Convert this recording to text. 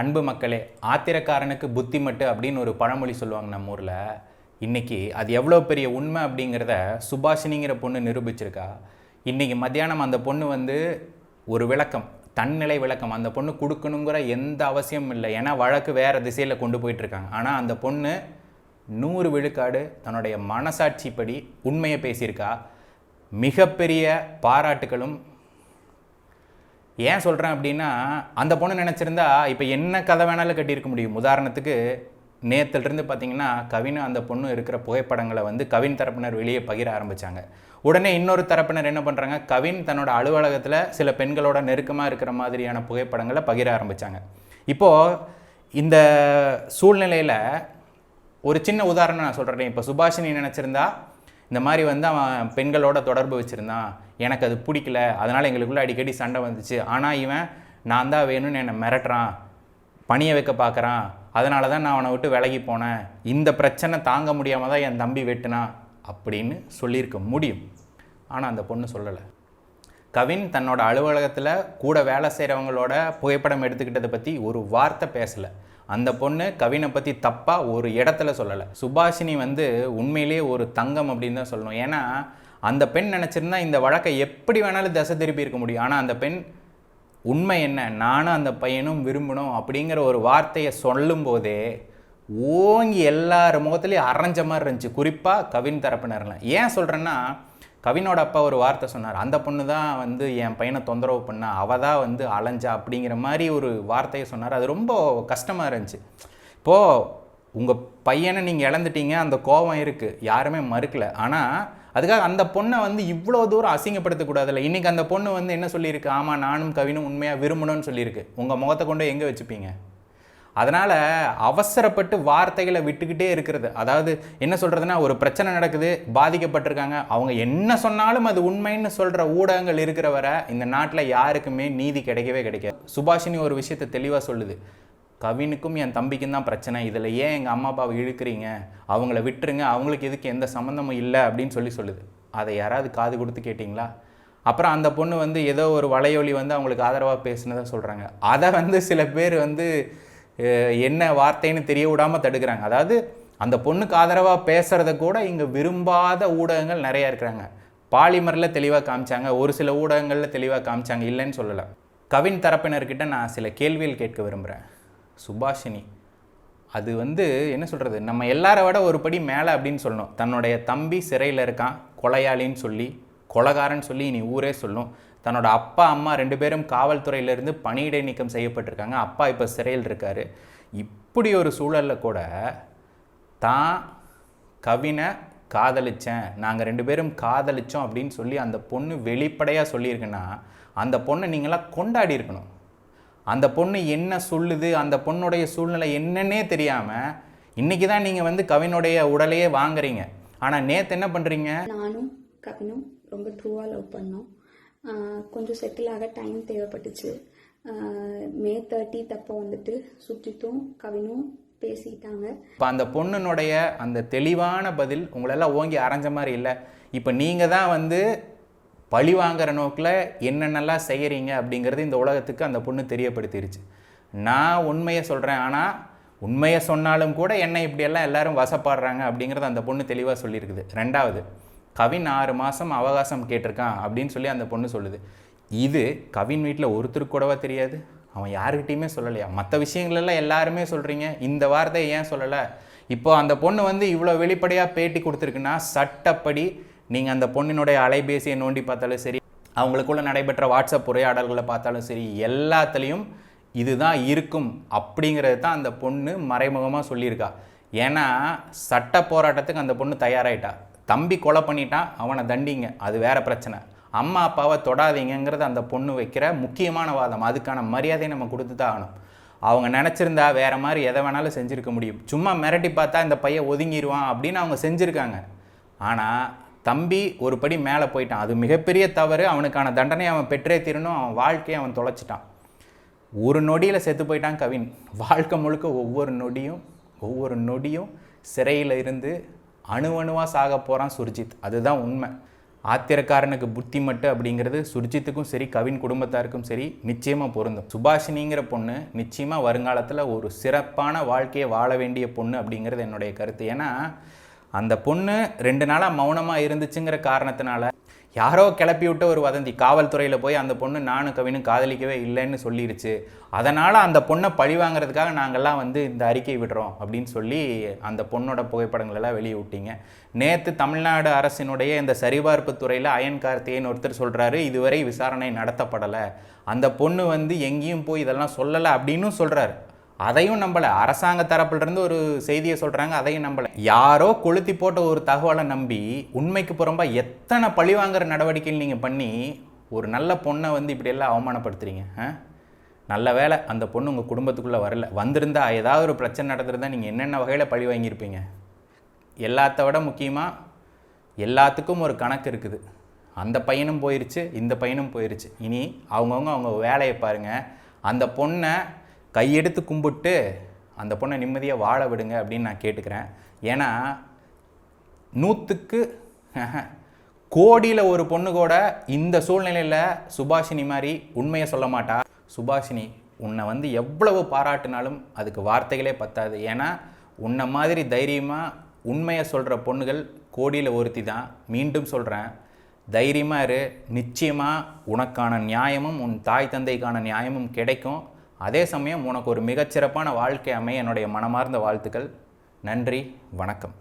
அன்பு மக்களே ஆத்திரக்காரனுக்கு புத்தி மட்டு அப்படின்னு ஒரு பழமொழி சொல்லுவாங்க நம்ம ஊரில். இன்றைக்கி அது எவ்வளோ பெரிய உண்மை அப்படிங்கிறத சுபாஷினிங்கிற பொண்ணு நிரூபிச்சிருக்கா. இன்றைக்கி மத்தியானம் அந்த பொண்ணு வந்து ஒரு விளக்கம் தன்னிலை விளக்கம். அந்த பொண்ணு கொடுக்கணுங்கிற எந்த அவசியமும் இல்லை. ஏன்னா வழக்கு வேறு திசையில் கொண்டு போயிட்டுருக்காங்க. ஆனால் அந்த பொண்ணு நூறு விழுக்காடு தன்னுடைய மனசாட்சிப்படி உண்மையை பேசியிருக்கா. மிகப்பெரிய பாராட்டுகளும் ஏன் சொல்கிறேன் அப்படின்னா அந்த பொண்ணு நினச்சிருந்தா இப்போ என்ன கதை வேணாலும் கட்டியிருக்க முடியும். உதாரணத்துக்கு நேத்துலேருந்து பார்த்தீங்கன்னா கவின் அந்த பொண்ணு இருக்கிற புகைப்படங்களை வந்து கவின் தரப்பினர் வெளியே பகிர ஆரம்பித்தாங்க உடனே இன்னொரு தரப்பினர் என்ன பண்ணுறாங்க கவின் தன்னோட அலுவலகத்தில் சில பெண்களோட நெருக்கமாக இருக்கிற மாதிரியான புகைப்படங்களை பகிர ஆரம்பித்தாங்க இப்போது இந்த சூழ்நிலையில் ஒரு சின்ன உதாரணம் நான் சொல்கிறேன் இப்போ சுபாஷினி நினச்சிருந்தா இந்த மாதிரி வந்து அவன் பெண்களோட தொடர்பு வச்சுருந்தான். எனக்கு அது பிடிக்கல. அதனால் எங்களுக்குள்ள அடிக்கடி சண்டை வந்துச்சு. ஆனால் இவன் நான் தான் வேணும்னு என்னை மிரட்டுறான். பணிய வைக்க பார்க்குறான் அதனால தான் நான் அவனை விட்டு விலகி போனேன். இந்த பிரச்சனை தாங்க முடியாமல் தான் என் தம்பி வெட்டினான். அப்படின்னு சொல்லியிருக்க முடியும். ஆனால் அந்த பொண்ணு சொல்லலை. கவின் தன்னோட அலுவலகத்தில் கூட வேலை செய்கிறவங்களோட புகைப்படம் எடுத்துக்கிட்டதை பற்றி ஒரு வார்த்தை பேசலை. அந்த பொண்ணு கவினை பற்றி தப்பாக ஒரு இடத்துல சொல்லலை. சுபாஷினி வந்து உண்மையிலேயே ஒரு தங்கம் அப்படின்னு தான் சொல்லணும். ஏன்னா அந்த பெண் நினச்சிருந்தா இந்த வழக்கை எப்படி வேணாலும் திசை திருப்பி இருக்க முடியும். ஆனால் அந்த பெண் உண்மை என்ன? நானும் அந்த பையனும் விரும்பணும் அப்படிங்கிற ஒரு வார்த்தையை சொல்லும்போதே ஓங்கி எல்லார் முகத்துலேயும் அரைஞ்ச மாதிரி இருந்துச்சு. குறிப்பாக கவின் தரப்பினர்லாம். ஏன் சொல்கிறேன்னா கவினோட அப்பா ஒரு வார்த்தை சொன்னார். அந்த பொண்ணு தான் வந்து என் பையனை தொந்தரவு பண்ணா அவ தான் வந்து அலைஞ்சா அப்படிங்கிற மாதிரி ஒரு வார்த்தையை சொன்னார். அது ரொம்ப கஷ்டமாக இருந்துச்சு. இப்போது உங்கள் பையனை நீங்கள் இழந்துட்டீங்க அந்த கோபம் இருக்குது யாருமே மறுக்கல. ஆனால் அதுக்காக அந்த பொண்ணை வந்து இவ்வளோ தூரம் அசிங்கப்படுத்தக்கூடாதுல்ல இன்றைக்கி அந்த பொண்ணு வந்து என்ன சொல்லியிருக்கு? ஆமாம் நானும் கவினும் உண்மையாக விரும்பணும்னு சொல்லியிருக்கு. உங்கள் முகத்தை கொண்டு எங்கே வச்சுப்பீங்க? அதனால் அவசரப்பட்டு வார்த்தைகளை விட்டுக்கிட்டே இருக்கிறது. அதாவது என்ன சொல்கிறதுனா ஒரு பிரச்சனை நடக்குது பாதிக்கப்பட்டிருக்காங்க அவங்க என்ன சொன்னாலும் அது உண்மைன்னு சொல்கிற ஊடகங்கள் இருக்கிற வரை இந்த நாட்டில் யாருக்குமே நீதி கிடைக்கவே கிடைக்காது. சுபாஷினி ஒரு விஷயத்தை தெளிவாக சொல்லுது. கவினுக்கும் என் தம்பிக்கும் தான் பிரச்சனை. இதில் ஏன் எங்கள் அம்மா அப்பாவை இழுக்கிறீங்க? அவங்கள விட்டுருங்க. அவங்களுக்கு எதுக்கு எந்த சம்மந்தமும் இல்லை அப்படின்னு சொல்லி சொல்லுது. அதை யாராவது காது கொடுத்து கேட்டிங்களா? அப்புறம் அந்த பொண்ணு வந்து ஏதோ ஒரு வலையொலி வந்து அவங்களுக்கு ஆதரவாக பேசுனதாக சொல்கிறாங்க அதை வந்து சில பேர் வந்து என்ன வார்த்தைன்னு தெரிய விடாமல் தடுக்கிறாங்க. அதாவது அந்த பொண்ணுக்கு ஆதரவாக பேசுகிறத கூட இங்கே விரும்பாத ஊடகங்கள் நிறையா இருக்கிறாங்க. பாலிமரில் தெளிவாக காமிச்சாங்க. ஒரு சில ஊடகங்களில் தெளிவாக காமிச்சாங்க. இல்லைன்னு சொல்லலை. கவின் தரப்பினர்கிட்ட நான் சில கேள்விகள் கேட்க விரும்புகிறேன் சுபாஷினி அது வந்து என்ன சொல்கிறது நம்ம எல்லாரை விட ஒரு படி மேலே அப்படின்னு சொல்லணும். தன்னுடைய தம்பி சிறையில் இருக்கான். கொலையாளின்னு சொல்லி கொலகாரன்னு சொல்லி இனி ஊரே சொல்லும். தன்னோட அப்பா அம்மா ரெண்டு பேரும் காவல்துறையிலேருந்து பணியிடை நீக்கம் செய்யப்பட்டிருக்காங்க. அப்பா இப்போ சிறையில் இருக்கார். இப்படி ஒரு சூழலில் கூட தான் கவினை காதலிச்சேன். நாங்கள் ரெண்டு பேரும் காதலிச்சோம் அப்படின்னு சொல்லி அந்த பொண்ணு வெளிப்படையாக சொல்லியிருக்குன்னா அந்த பொண்ணை நீங்களாம் கொண்டாடி இருக்கணும். அந்த பொண்ணு என்ன சொல்லுது அந்த பொண்ணுடைய சூழ்நிலை என்னன்னே தெரியாமல் இன்றைக்கி தான் நீங்கள் வந்து கவினுடைய உடலையே வாங்குறீங்க. ஆனால் நேற்று என்ன பண்ணுறீங்க நானும் கவினும் ரொம்ப ட்ரூவாக லவ் பண்ணோம். கொஞ்சம் செட்டில் ஆக டைம் தேவைப்பட்டுச்சு. மே தேர்ட்டித் அப்போ வந்துட்டு சுற்றித்தும் கவினும் பேசிட்டாங்க இப்போ அந்த பொண்ணுனுடைய அந்த தெளிவான பதில் உங்களெல்லாம் ஓங்கி அரைஞ்ச மாதிரி இல்லை. இப்போ நீங்கள் தான் வந்து பழி வாங்குற நோக்கில் என்னென்னலாம் செய்கிறீங்க அப்படிங்கிறது இந்த உலகத்துக்கு அந்த பொண்ணு தெரியப்படுத்திருச்சு. நான் உண்மையை சொல்கிறேன் ஆனால் உண்மையை சொன்னாலும் கூட என்னை இப்படியெல்லாம் எல்லாரும் வசப்பாடுறாங்க அப்படிங்கிறது அந்த பொண்ணு தெளிவாக சொல்லியிருக்குது. ரெண்டாவது கவின் ஆறு மாதம் அவகாசம் கேட்டிருக்கான் அப்படின்னு சொல்லி அந்த பொண்ணு சொல்லுது. இது கவின் வீட்டில் ஒருத்தருக்கு கூடவா தெரியாது? அவன் யாருக்கிட்டையுமே சொல்லலையா? மற்ற விஷயங்களெல்லாம் எல்லாருமே சொல்கிறீங்க இந்த வார்த்தையை ஏன் சொல்லலை? இப்போ அந்த பொண்ணு வந்து இவ்வளோ வெளிப்படையாக பேட்டி கொடுத்துருக்குன்னா சட்டப்படி நீங்கள் அந்த பொண்ணினுடைய அலைபேசியை நோண்டி பார்த்தாலும் சரி அவங்களுக்குள்ள நடைபெற்ற வாட்ஸ்அப் உரையாடல்களை பார்த்தாலும் சரி எல்லாத்துலேயும் இதுதான் இருக்கும் அப்படிங்கிறது தான் அந்த பொண்ணு மறைமுகமாக சொல்லியிருக்கா. ஏன்னா சட்ட போராட்டத்துக்கு அந்த பொண்ணு தயாராகிட்டா தம்பி கொலை பண்ணிட்டான் அவனை தண்டிங்க. அது வேற பிரச்சனை. அம்மா அப்பாவை தொடாதீங்கிறது அந்த பொண்ணு வைக்கிற முக்கியமான வாதம். அதுக்கான மரியாதையை நம்ம கொடுத்து தான் ஆகணும். அவங்க நினச்சிருந்தா வேறு மாதிரி எதை வேணாலும் செஞ்சுருக்க முடியும். சும்மா மிரட்டி பார்த்தா இந்த பையன் ஒதுங்கிடுவான் அப்படின்னு அவங்க செஞ்சுருக்காங்க. ஆனால் தம்பி ஒரு படி மேலே போயிட்டான். அது மிகப்பெரிய தவறு. அவனுக்கான தண்டனை அவன் பெற்றே தீரணும். அவன் வாழ்க்கையை அவன் தொலைச்சிட்டான். ஒரு நொடியில் செத்து போயிட்டான் கவின். வாழ்க்கை முழுக்க ஒவ்வொரு நொடியும் ஒவ்வொரு நொடியும் சிறையில் இருந்து அணு அணுவாக சாக போகிறான் சுர்ஜித். அதுதான் உண்மை. ஆத்திரக்காரனுக்கு புத்தி மட்டு அப்படிங்கிறது சுர்ஜித்துக்கும் சரி கவின் குடும்பத்தாருக்கும் சரி நிச்சயமாக பொருந்தும். சுபாஷினிங்கிற பொண்ணு நிச்சயமாக வருங்காலத்தில் ஒரு சிறப்பான வாழ்க்கையை வாழ வேண்டிய பொண்ணு அப்படிங்கிறது என்னுடைய கருத்து. ஏன்னா அந்த பொண்ணு ரெண்டு நாளாக மௌனமாக இருந்துச்சுங்கிற காரணத்தினால யாரோ கிளப்பி விட்ட ஒரு வதந்தி. காவல்துறையில் போய் அந்த பொண்ணு நானும் கவினும் காதலிக்கவே இல்லைன்னு சொல்லிருச்சு. அதனால் அந்த பொண்ணை பழி வாங்குறதுக்காக நாங்கள்லாம் வந்து இந்த அறிக்கை விடுறோம் அப்படின்னு சொல்லி அந்த பொண்ணோட புகைப்படங்கள் எல்லாம் வெளியே விட்டீங்க. நேற்று தமிழ்நாடு அரசினுடைய இந்த சரிபார்ப்பு துறையில் அயன் கார்த்தியன் ஒருத்தர் சொல்கிறாரு இதுவரை விசாரணை நடத்தப்படலை. அந்த பொண்ணு வந்து எங்கேயும் போய் இதெல்லாம் சொல்லலை அப்படின்னும் சொல்கிறாரு அதையும் நம்பலை. அரசாங்க தரப்புலேருந்து ஒரு செய்தியை சொல்கிறாங்க அதையும் நம்பலை. யாரோ கொளுத்தி போட்ட ஒரு தகவலை நம்பி உண்மைக்கு புறம்பா எத்தனை பழி வாங்குற நடவடிக்கைகள் நீங்கள் பண்ணி ஒரு நல்ல பொண்ணை வந்து இப்படியெல்லாம் அவமானப்படுத்துறீங்க நல்ல வேலை அந்த பொண்ணு உங்கள் குடும்பத்துக்குள்ளே வரல. வந்திருந்தா ஏதாவது ஒரு பிரச்சனை நடந்திருந்தா நீங்கள் என்னென்ன வகையில் பழி வாங்கியிருப்பீங்க? எல்லாத்த விட முக்கியமாக எல்லாத்துக்கும் ஒரு கணக்கு இருக்குது. அந்த பையனும் போயிருச்சு இந்த பையனும் போயிருச்சு. இனி அவங்கவுங்க அவங்க வேலையை பாருங்கள் அந்த பொண்ணை கையெடுத்து கும்பிட்டு அந்த பொண்ணை நிம்மதியாக வாழ விடுங்க அப்படின்னு நான் கேட்டுக்கிறேன். ஏன்னா நூற்றுக்கு கோடியில் ஒரு பொண்ணு கூட இந்த சூழ்நிலையில் சுபாஷினி மாதிரி உண்மையை சொல்ல மாட்டா. சுபாஷினி உன்னை வந்து எவ்வளவு பாராட்டினாலும் அதுக்கு வார்த்தைகளே பத்தாது. ஏன்னா உன்னை மாதிரி தைரியமாக உண்மையை சொல்கிற பொண்ணுகள் கோடியில் ஒருத்தி தான். மீண்டும் சொல்கிறேன் தைரியமாக இரு. நிச்சயமாக உனக்கான நியாயமும் உன் தாய் தந்தைக்கான நியாயமும் கிடைக்கும். அதே சமயம் உனக்கு ஒரு மிகச்சிறப்பான வாழ்க்கை அமைய என்னுடைய மனமார்ந்த வாழ்த்துக்கள். நன்றி வணக்கம்.